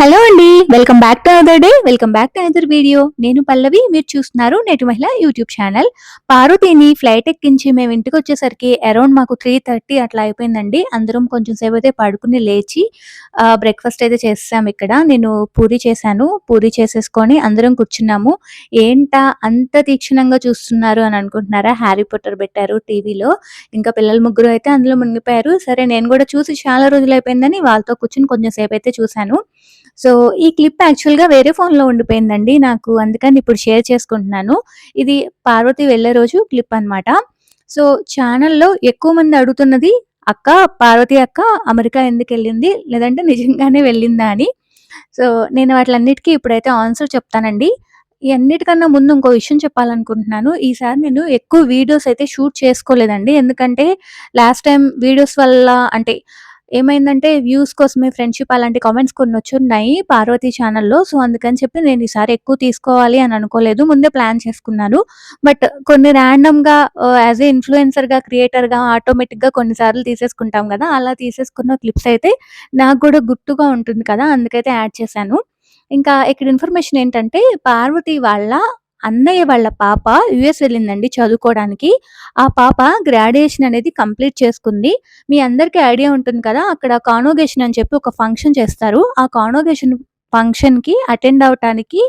Hello అండి welcome back to other day welcome back to other video. నేను పల్లవి మీరు చూస్తున్నారు నేటి మహిళ యూట్యూబ్ ఛానల్. పార్వతిని ఫ్లైట్ ఎక్కించి మేము ఇంటికి వచ్చేసరికి అరౌండ్ మాకు త్రీ థర్టీ అట్లా అయిపోయిందండి. అందరం కొంచెం సేపు అయితే పడుకుని లేచి బ్రేక్ఫాస్ట్ అయితే చేసాం ఇక్కడ. నేను పూరి చేశాను. పూరి చేసేసుకొని అందరం కూర్చున్నాము. ఏంటా అంత తీక్షణంగా చూస్తున్నారు అని అనుకుంటున్నారా? హ్యారీ పొట్టర్ పెట్టారు టీవీలో. ఇంకా పిల్లలు ముగ్గురు అయితే అందులో మునిగిపోయారు. సరే నేను కూడా చూసి చాలా రోజులు అయిపోయిందని వాళ్ళతో కూర్చుని కొంచెం సేపు అయితే చూశాను. సో ఈ క్లిప్ యాక్చువల్గా వేరే ఫోన్లో ఉండిపోయిందండి నాకు. అందుకని ఇప్పుడు షేర్ చేసుకుంటున్నాను. ఇది పార్వతి వెళ్ళే రోజు క్లిప్ అనమాట సో ఛానల్లో ఎక్కువ మంది అడుగుతున్నది అక్క పార్వతి అక్క అమెరికా ఎందుకు వెళ్ళింది? లేదంటే నిజంగానే వెళ్ళిందా? అని. సో నేను వాటిలన్నిటికీ ఇప్పుడైతే ఆన్సర్ చెప్తానండి. ఈ అన్నిటికన్నా ముందు ఇంకో విషయం చెప్పాలనుకుంటున్నాను. ఈసారి నేను ఎక్కువ వీడియోస్ అయితే షూట్ చేసుకోలేదండి. ఎందుకంటే లాస్ట్ టైం వీడియోస్ వల్ల అంటే ఏమైందంటే వ్యూస్ కోసమే ఫ్రెండ్షిప్ అలాంటి కామెంట్స్ కొన్ని వచ్చున్నాయి పార్వతి ఛానల్లో సో అందుకని చెప్పి నేను ఈసారి ఎక్కువ తీసుకోవాలి అని అనుకోలేదు. ముందే ప్లాన్ చేసుకున్నాను. బట్ కొన్ని ర్యాండమ్గా యాజ్ ఏ ఇన్ఫ్లుయెన్సర్గా క్రియేటర్గా ఆటోమేటిక్గా కొన్నిసార్లు తీసేసుకుంటాం కదా. అలా తీసేసుకున్న క్లిప్స్ అయితే నాకు కూడా గుర్తుగా ఉంటుంది కదా. అందుకైతే యాడ్ చేశాను. ఇంకా ఇక్కడ ఇన్ఫర్మేషన్ ఏంటంటే పార్వతి వాళ్ళ అన్నయ్య వాళ్ళ పాప యుఎస్ వెళ్ళిందండి చదువుకోవడానికి. ఆ పాప గ్రాడ్యుయేషన్ అనేది కంప్లీట్ చేసుకుంది. మీ అందరికీ ఐడియా ఉంటుంది కదా అక్కడ కానోగేషన్ అని చెప్పి ఒక ఫంక్షన్ చేస్తారు. ఆ కానోగేషన్ ఫంక్షన్కి అటెండ్ అవటానికి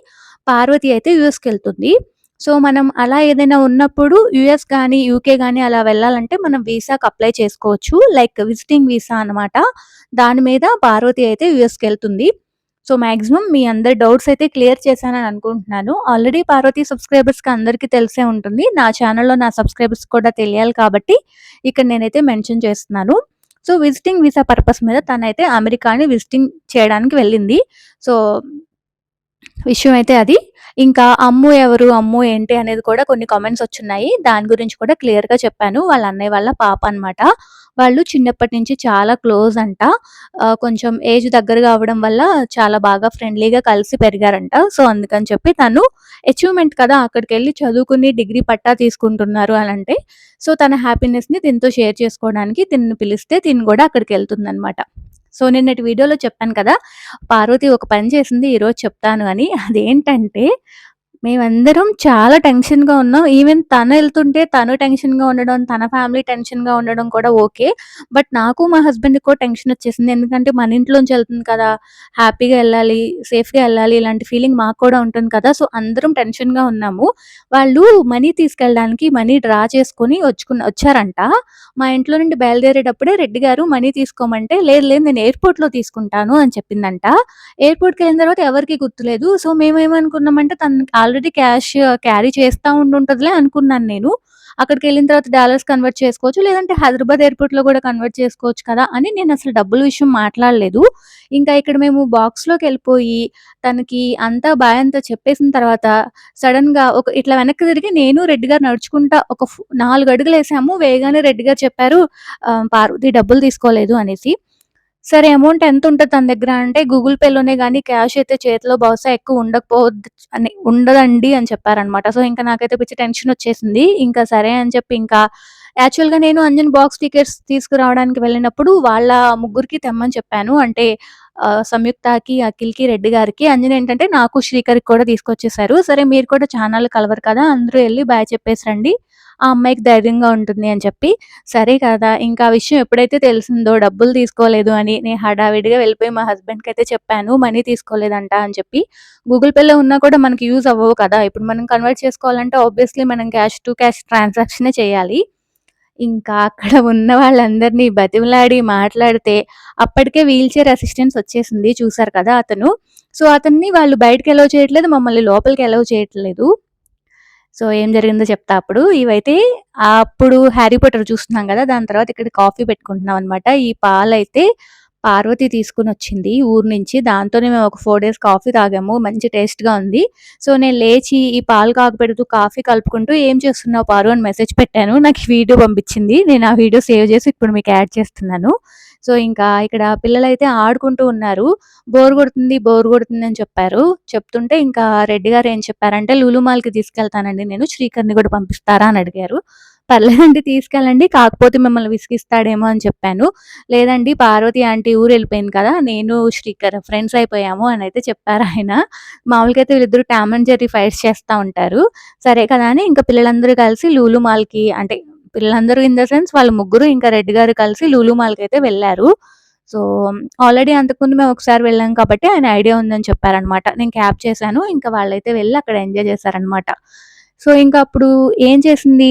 పార్వతి అయితే యుఎస్కి వెళ్తుంది. సో మనం అలా ఏదైనా ఉన్నప్పుడు యుఎస్ కానీ యూకే కానీ అలా వెళ్ళాలంటే మనం వీసాకి అప్లై చేసుకోవచ్చు. లైక్ విజిటింగ్ వీసా అనమాట దాని మీద పార్వతి అయితే యుఎస్కి వెళ్తుంది. సో మాక్సిమం మీ అందరి డౌట్స్ అయితే క్లియర్ చేశానని అనుకుంటున్నాను. ఆల్రెడీ పార్వతీ సబ్స్క్రైబర్స్కి అందరికీ తెలిసే ఉంటుంది. నా ఛానల్లో నా సబ్స్క్రైబర్స్ కూడా తెలియాలి కాబట్టి ఇక్కడ నేనైతే మెన్షన్ చేస్తున్నాను. సో విజిటింగ్ వీసా పర్పస్ మీద తనైతే అమెరికాని విజిటింగ్ చేయడానికి వెళ్ళింది. సో విషయం అయితే అది. ఇంకా అమ్ము ఎవరు అమ్ము ఏంటి అనేది కూడా కొన్ని కామెంట్స్ వచ్చున్నాయి. దాని గురించి కూడా క్లియర్గా చెప్పాను. వాళ్ళ అన్నయ్య వాళ్ళ పాప అనమాట వాళ్ళు చిన్నప్పటి నుంచి చాలా క్లోజ్ అంట. కొంచెం ఏజ్ దగ్గరగా అవ్వడం వల్ల చాలా బాగా ఫ్రెండ్లీగా కలిసి పెరిగారంట. సో అందుకని చెప్పి తను అచీవ్మెంట్ కదా అక్కడికి వెళ్ళి చదువుకుని డిగ్రీ పట్టా తీసుకుంటున్నారు అని అంటే సో తన హ్యాపీనెస్ని దీంతో షేర్ చేసుకోవడానికి తిన్ను పిలిస్తే తిని కూడా అక్కడికి వెళ్తుందనమాట సో నిన్నటి వీడియోలో చెప్పాను కదా పార్వతి ఒక పని చేసింది ఈరోజు చెప్తాను అని. అదేంటంటే మేమందరం చాలా టెన్షన్‌గా ఉన్నాం. ఈవెన్ తను వెళ్తుంటే తను టెన్షన్‌గా ఉండడం, తన ఫ్యామిలీ టెన్షన్‌గా ఉండడం కూడా ఓకే. బట్ నాకు మా హస్బెండ్‌కి కూడా టెన్షన్ వచ్చేసింది. ఎందుకంటే మన ఇంట్లోంచి వెళ్తుంది కదా! హ్యాపీగా వెళ్ళాలి, సేఫ్‌గా వెళ్ళాలి ఇలాంటి ఫీలింగ్ మాకు కూడా ఉంటుంది కదా! సో, అందరం టెన్షన్‌గా ఉన్నాము. వాళ్ళు మనీ తీసుకెళ్ళడానికి మనీ డ్రా చేసుకొని వచ్చుకున్న వచ్చారంట. మా ఇంట్లో నుండి బయలుదేరేటప్పుడే రెడ్డి గారు మనీ తీసుకోమంటే, లేదు లేదు నేను ఎయిర్‌పోర్ట్‌లో తీసుకుంటాను అని చెప్పిందంట. ఎయిర్‌పోర్ట్‌కెళ్ళిన తర్వాత ఎవరికీ గుర్తులేదు. సో, మేమేమనుకున్నామంటే తను ఆల్రెడీ క్యాష్ క్యారీ చేస్తా ఉండుంటుందిలే అనుకున్నాను నేను. అక్కడికి వెళ్ళిన తర్వాత డాలర్స్ కన్వర్ట్ చేసుకోవచ్చు. లేదంటే హైదరాబాద్ ఎయిర్‌పోర్ట్‌లో కూడా కన్వర్ట్ చేసుకోవచ్చు కదా! అని నేను అసలు డబ్బుల విషయం మాట్లాడలేదు. ఇంకా ఇక్కడ మేము బాక్స్‌లోకెళ్ళిపోయి తనకి అంతా భయంతో అంతా చెప్పేసిన తర్వాత సడెన్‌గా ఒక ఇట్లా వెనక్కి తిరిగి నేను రెడ్డి గారు నడుచుకుంటా ఒక నాలుగు అడుగులు వేసాము వేగానే రెడ్డి గారు చెప్పారు "పార్వతి డబ్బులు తీసుకోలేదు" అనేసి. సరే అమౌంట్ ఎంత ఉంటుంది తన దగ్గర అంటే గూగుల్ పేలోనే కానీ క్యాష్ అయితే చేతిలో బహుశా ఎక్కువ ఉండకపోవద్దు అని ఉండదండి అని చెప్పారనమాట. సో, ఇంకా నాకైతే పిచ్చి టెన్షన్ వచ్చేసింది. ఇంకా సరే అని చెప్పి ఇంకా యాక్చువల్‌గా నేను అంజన్ బాక్స్ టికెట్స్ తీసుకురావడానికి వెళ్ళినప్పుడు వాళ్ళ ముగ్గురికి తెమ్మని చెప్పాను. అంటే సంయుక్తకి, అఖిల్‌కి, రెడ్డి గారికి. అంజన్ ఏంటంటే నాకు, శ్రీకర్‌కి కూడా తీసుకొచ్చేసారు. సరే మీరు కూడా ఛానల్ కలవరు కదా! అందరూ వెళ్ళి బాయ్ చెప్పేసి రండి. ఆ అమ్మాయికి ధైర్యంగా ఉంటుంది అని చెప్పి, సరే కదా! ఇంకా ఆ విషయం ఎప్పుడైతే తెలిసిందో డబ్బులు తీసుకోలేదు అని నేను హడావిడిగా వెళ్ళిపోయి మా హస్బెండ్కి అయితే చెప్పాను. మనీ తీసుకోలేదంట అని చెప్పి. గూగుల్ పేలో ఉన్నా కూడా మనకి యూజ్ అవ్వవు కదా! ఇప్పుడు మనం కన్వర్ట్ చేసుకోవాలంటే ఆబ్వియస్‌లీ మనం క్యాష్ టు క్యాష్ ట్రాన్సాక్షనే చేయాలి. ఇంకా అక్కడ ఉన్న వాళ్ళందరినీ బతిమిలాడి మాట్లాడితే అప్పటికే వీల్ చైర్ అసిస్టెన్స్ వచ్చేసింది. చూసారు కదా అతను. సో, అతన్ని వాళ్ళు బయటకి ఎలవ్ చేయట్లేదు. మమ్మల్ని లోపలికి ఎలవ్ చేయట్లేదు. సో, ఏం జరిగిందో చెప్తా అప్పుడు. ఇవైతే అప్పుడు 'హ్యారీ పొట్టర్ చూస్తున్నాం కదా దాని తర్వాత ఇక్కడ కాఫీ పెట్టుకుంటున్నాం అనమాట. ఈ పాలైతే పార్వతి తీసుకొనొచ్చింది ఊరు నుంచి. దాంతోనే మేము ఒక ఫోర్ డేస్ కాఫీ తాగాము. మంచి టేస్ట్‌గా ఉంది. సో, నేను లేచి ఈ పాలు కాగపెడుతూ కాఫీ కలుపుకుంటూ "ఏం చేస్తున్నావు పారు" అని మెసేజ్ పెట్టాను. నాకు వీడియో పంపించింది. నేను ఆ వీడియో సేవ్ చేసి ఇప్పుడు మీకు యాడ్ చేస్తున్నాను. సో, ఇంకా ఇక్కడ పిల్లలైతే ఆడుకుంటూ ఉన్నారు. బోర్ కొడుతుంది, బోర్ కొడుతుంది అని చెప్పారు. చెప్తుంటే ఇంకా రెడ్డి గారు ఏం చెప్పారంటే లులుమాల్కి తీసుకెళ్తానండి నేను. శ్రీకర్‌ని కూడా పంపిస్తారా?" అని అడిగారు. పర్లేదండి తీసుకెళ్ళండి. కాకపోతే మిమ్మల్ని విసిగిస్తాడేమో అని చెప్పాను. లేదండి పార్వతి ఆంటీ ఊరెళ్ళిపోయింది కదా! నేను శ్రీకర్ ఫ్రెండ్స్ అయిపోయాము అని అయితే చెప్పారు ఆయన మామూలుగా అయితే వీళ్ళిద్దరు టామ్ అండ్ జెర్రీ ఫైట్స్ చేస్తా ఉంటారు. సరే కదా అని ఇంకా పిల్లలందరూ కలిసి లూలు మాల్‌కి అంటే పిల్లలందరూ ఇన్ ద సెన్స్ వాళ్ళు ముగ్గురు ఇంకా రెడ్ గారు కలిసి లూలు మాల్‌కయితే వెళ్ళారు. సో, ఆల్రెడీ అంతకుముందు మేము ఒకసారి వెళ్ళాం కాబట్టి ఆయన ఐడియా ఉందని చెప్పారనమాట. నేను క్యాబ్ చేశాను. ఇంకా వాళ్ళైతే వెళ్ళి అక్కడ ఎంజాయ్ చేశారనమాట. సో, ఇంకా అప్పుడు ఏం చేసింది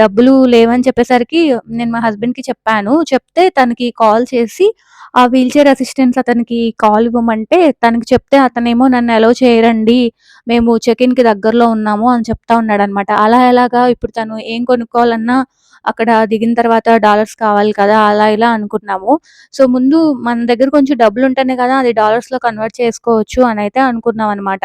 డబ్బులు లేవని చెప్పేసరికి నేను మా హస్బెండ్‌కి చెప్పాను. చెప్తే తనకి కాల్ చేసి ఆ వీల్ చైర్ అసిస్టెంట్స్ అతనికి కాల్ ఇవ్వమంటే తనకి చెప్తే అతనేమో నన్ను అలో చేయరండి. మేము చెక్ ఇన్‌కి దగ్గరలో ఉన్నాము అని చెప్తా ఉన్నాడనమాట. అలా ఎలాగా ఇప్పుడు తను ఏం కొనుక్కోవాలన్నా అక్కడ దిగిన తర్వాత డాలర్స్ కావాలి కదా! అలా ఇలా అనుకున్నాము. సో, ముందు మన దగ్గర కొంచెం డబ్బులు ఉంటేనే కదా! అది డాలర్స్‌లో కన్వర్ట్ చేసుకోవచ్చు అని అయితే అనుకున్నాం అనమాట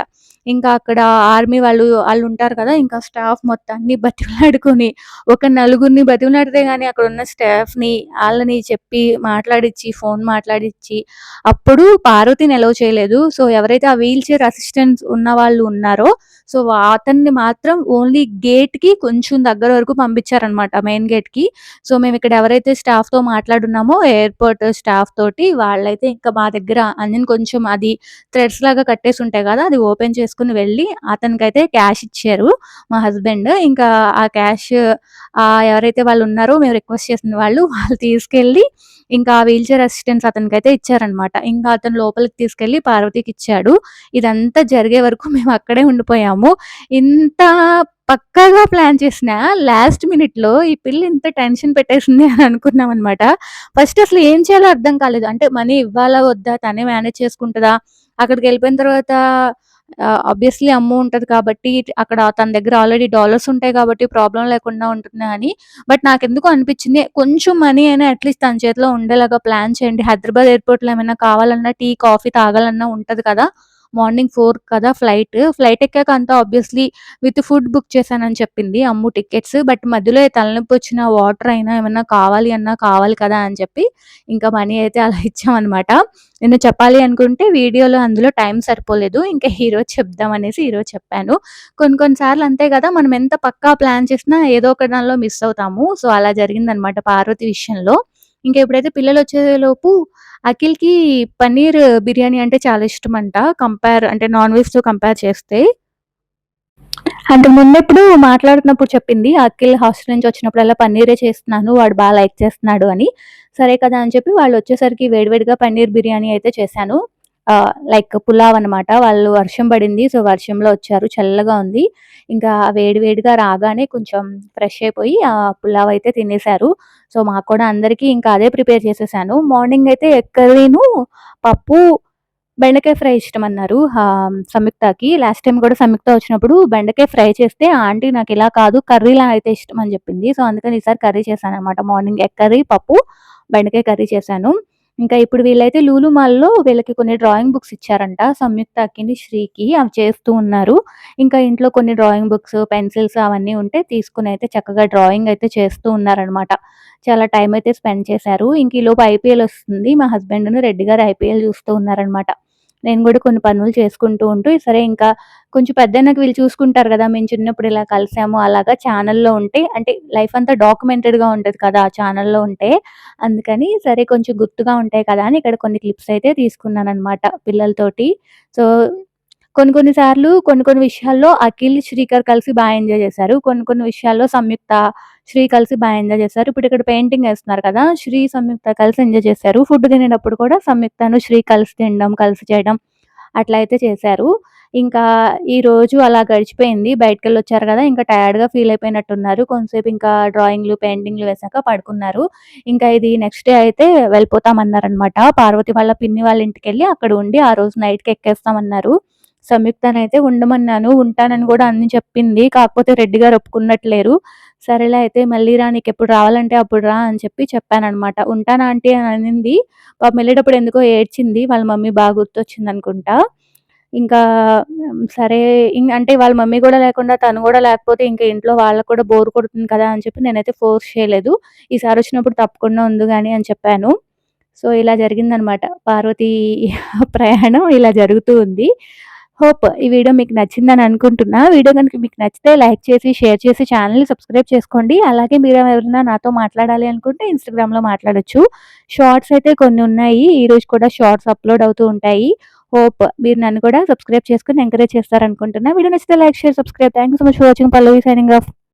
ఇంకా అక్కడ ఆర్మీ వాళ్ళు వాళ్ళు ఉంటారు కదా! ఇంకా స్టాఫ్ మొత్తాన్ని బతిమలాడుకొని ఒక నలుగురిని బతిమలాడితే కానీ అక్కడ ఉన్న స్టాఫ్‌ని వాళ్ళని చెప్పి మాట్లాడిచ్చి, ఫోన్ మాట్లాడిచ్చి అప్పుడు పార్వతిని అలౌ చేయలేదు. సో, ఎవరైతే ఆ వీల్ చైర్ అసిస్టెంట్స్ ఉన్నవాళ్ళు ఉన్నారో సో, అతన్ని మాత్రం ఓన్లీ గేట్‌కి కొంచెం దగ్గర వరకు పంపించారనమాట మెయిన్ గేట్‌కి. సో, మేము ఇక్కడ ఎవరైతే స్టాఫ్‌తో మాట్లాడున్నామో ఎయిర్‌పోర్ట్ స్టాఫ్ తోటి వాళ్ళైతే ఇంకా మా దగ్గర అన్ని కొంచెం అది థ్రెడ్స్ లాగా కట్టేసి ఉంటాయి కదా అది ఓపెన్ చేసుకుని వెళ్ళి అతనికైతే క్యాష్ ఇచ్చారు మా హస్బెండ్. ఇంకా ఆ క్యాష్ ఎవరైతే వాళ్ళు ఉన్నారో మేము రిక్వెస్ట్ చేసిన వాళ్ళు వాళ్ళు తీసుకెళ్ళి ఇంకా ఆ వీల్ చైర్ అసిస్టెంట్స్ అతనికైతే ఇచ్చారనమాట. ఇంకా అతను లోపలికి తీసుకెళ్ళి పార్వతికిచ్చాడు. ఇదంతా జరిగే వరకు మేము అక్కడే ఉండిపోయాము. ఇంత పక్కాగా ప్లాన్ చేసినా లాస్ట్ మినిట్‌లో ఈ పిల్ల ఇంత టెన్షన్ పెట్టేసింది అని అనుకున్నాం అనమాట ఫస్ట్ అసలు ఏం చేయాలో అర్థం కాలేదు. అంటే మనీ ఇవ్వాలా? వద్దా? తనే మేనేజ్ చేసుకుంటుందా అక్కడికి వెళ్ళిపోయిన తర్వాత ఆబ్వియస్లీ అమ్ము ఉంటది కాబట్టి అక్కడ తన దగ్గర ఆల్రెడీ డాలర్స్ ఉంటాయి కాబట్టి ప్రాబ్లం లేకుండా ఉంటుంది అని. బట్ నాకు ఎందుకు అనిపించింది కొంచెం మనీ అయినా అట్‌లీస్ట్ తన చేతిలో ఉండేలాగా ప్లాన్ చేయండి. హైదరాబాద్ ఎయిర్‌పోర్ట్‌లో ఏమైనా కావాలన్నా టీ, కాఫీ తాగాలన్నా ఉంటది కదా! మార్నింగ్ ఫోర్ కదా ఫ్లైట్. ఫ్లైట్ ఎక్కాక అంతా ఆబ్వియస్లీ విత్ ఫుడ్ బుక్ చేశానని చెప్పింది అమ్ము టికెట్స్. బట్ మధ్యలో తలనొప్పొచ్చినా, వాటర్ అయినా ఏమన్నా కావాలి అన్నా కావాలి కదా! అని చెప్పి ఇంకా మనీ అయితే అలా ఇచ్చామన్నమాట నేను చెప్పాలి అనుకుంటే వీడియోలో అందులో టైం సరిపోలేదు. ఇంకా హీరో చెప్దాం అనేసి ఈరోజు చెప్పాను. కొన్ని కొన్ని సార్లు అంతే కదా! మనం ఎంత పక్కా ప్లాన్ చేసినా ఏదో ఒక దానిలో మిస్ అవుతాము. సో, అలా జరిగిందనమాట పార్వతి విషయంలో. ఇంకా ఎప్పుడైతే పిల్లలొచ్చేలోపు అఖిల్‌కి పన్నీర్ బిర్యానీ అంటే చాలా ఇష్టం అంట కంపేర్ అంటే నాన్ వెజ్‌తో కంపేర్ చేస్తే. అంటే ముందెప్పుడు మాట్లాడుతున్నప్పుడు చెప్పింది. అఖిల్ హాస్టల్ నుంచి వచ్చినప్పుడల్లా పన్నీరే చేస్తున్నాను. వాడు బాగా లైక్ చేస్తున్నాడు అని. సరే కదా! అని చెప్పి వాళ్ళు వచ్చేసరికి వేడివేడిగా పన్నీర్ బిర్యానీ అయితే చేశాను. లైక్ పులావ్ అనమాట. వాళ్ళు వర్షం పడింది. సో, వర్షంలో వచ్చారు. చల్లగా ఉంది. ఇంకా వేడివేడిగా రాగానే కొంచెం ఫ్రెష్ అయిపోయి ఆ పులావ్ అయితే తినేశారు. సో, మాకు కూడా అందరికీ ఇంకా అదే ప్రిపేర్ చేసేసాను. మార్నింగ్ అయితే ఎగ్ పప్పు, బెండకాయ ఫ్రై ఇష్టం అన్నారు సంయుక్తకి. లాస్ట్ టైం కూడా సంయుక్త వచ్చినప్పుడు బెండకాయ ఫ్రై చేస్తే ఆంటీ నాకు ఇలా కాదు కర్రీలా అయితే ఇష్టం అని చెప్పింది. సో, అందుకని ఈసారి కర్రీ చేశాను అనమాట మార్నింగ్ ఎగ్ కర్రీ, పప్పు, బెండకాయ కర్రీ చేశాను. ఇంకా ఇప్పుడు వీళ్ళైతే లూలు మాల్‌లో వీళ్ళకి కొన్ని డ్రాయింగ్ బుక్స్ ఇచ్చారంట. సంయుక్త అక్కిని శ్రీకి అవి చేస్తూ ఉన్నారు. ఇంకా ఇంట్లో కొన్ని డ్రాయింగ్ బుక్స్, పెన్సిల్స్ అవన్నీ ఉంటే తీసుకొనైతే చక్కగా డ్రాయింగ్ అయితే చేస్తూ ఉన్నారనమాట. చాలా టైం అయితే స్పెండ్ చేశారు. ఇంక ఈలోపు ఐపీఎల్ వస్తుంది. మా హస్బెండ్‌ను రెడ్డి గారు ఐపీఎల్ చూస్తూ ఉన్నారనమాట. నేను కూడా కొన్ని పనులు చేసుకుంటూ ఉంటూ సరే ఇంకా కొంచెం పెద్దయినాక వీళ్ళు చూసుకుంటారు కదా! మేము చిన్నప్పుడు ఇలా కలిసాము అలాగా ఛానల్లో ఉంటే అంటే లైఫ్ అంతా డాక్యుమెంటెడ్‌గా ఉంటుంది కదా! ఆ ఛానల్లో ఉంటే. అందుకని సరే కొంచెం గుర్తుగా ఉంటాయి కదా! అని ఇక్కడ కొన్ని క్లిప్స్ అయితే తీసుకున్నాను అనమాట పిల్లలతోటి. సో, కొన్ని కొన్ని సార్లు కొన్ని కొన్ని విషయాల్లో అఖిల్, శ్రీకర్ కలిసి బాగా ఎంజాయ్ చేశారు. కొన్ని కొన్ని విషయాల్లో సంయుక్త, శ్రీ కలిసి బాగా ఎంజాయ్ చేశారు. ఇప్పుడు ఇక్కడ పెయింటింగ్ వేస్తున్నారు కదా! శ్రీ, సంయుక్త కలిసి ఎంజాయ్ చేశారు. ఫుడ్ తినేటప్పుడు కూడా సంయుక్తను, శ్రీ కలిసి తినడం, కలిసి చేయడం అట్లా అయితే చేశారు. ఇంకా ఈ రోజు అలా గడిచిపోయింది. బయటికెళ్ళొచ్చారు కదా! ఇంకా టయర్డ్‌గా ఫీల్ అయిపోయినట్టున్నారు. కొంతసేపు ఇంకా డ్రాయింగ్‌లు, పెయింటింగ్‌లు వేశాక పడుకున్నారు. ఇంకా ఇది నెక్స్ట్ డే అయితే వెళ్ళిపోతామన్నారనమాట. పార్వతి వాళ్ళ పిన్ని వాళ్ళ ఇంటికెళ్ళి అక్కడ ఉండి ఆ రోజు నైట్‌కి ఎక్కేస్తామన్నారు. సంయుక్తనైతే ఉండమన్నాను. ఉంటానని కూడా అన్ని చెప్పింది. కాకపోతే రెడ్డి గారు ఒప్పుకున్నట్లేరు సరేలే అయితే మళ్ళీ రా నీకు ఎప్పుడు రావాలంటే అప్పుడు రా అని చెప్పి చెప్పానమాట ఉంటానా ఆంటీ అని అనింది. పాపం వెళ్ళేటప్పుడు ఎందుకో ఏడ్చింది. వాళ్ళ మమ్మీ బాగా గుర్తొచ్చింది అనుకుంటా ఇంకా సరే అంటే వాళ్ళ మమ్మీ కూడా లేకుండా తను కూడా లేకపోతే ఇంకా ఇంట్లో వాళ్ళకి కూడా బోర్ కొడుతుంది కదా! అని చెప్పి నేనైతే ఫోర్స్ చేయలేదు. ఈసారి వచ్చినప్పుడు తప్పకుండా ఉంది కానీ అని చెప్పాను. సో, ఇలా జరిగిందనమాట. పార్వతి ప్రయాణం ఇలా జరుగుతూ ఉంది. హోప్ ఈ వీడియో మీకు నచ్చిందని అనుకుంటున్నా. వీడియో కనుక మీకు నచ్చితే లైక్ చేసి షేర్ చేసి ఛానల్ని సబ్స్క్రైబ్ చేసుకోండి. అలాగే మీరు ఎవరైనా నాతో మాట్లాడాలి అనుకుంటే ఇన్స్టాగ్రామ్లో మాట్లాడొచ్చు. షార్ట్స్ అయితే కొన్ని ఉన్నాయి. ఈ రోజు కూడా షార్ట్స్ అప్లోడ్ అవుతూ ఉంటాయి. హోప్ మీరు నన్ను కూడా సబ్స్క్రైబ్ చేసుకుని ఎంకరేజ్ చేస్తారనుకుంటున్నా. వీడియో నచ్చితే like share subscribe. Thank you so much for watching Pallavi signing off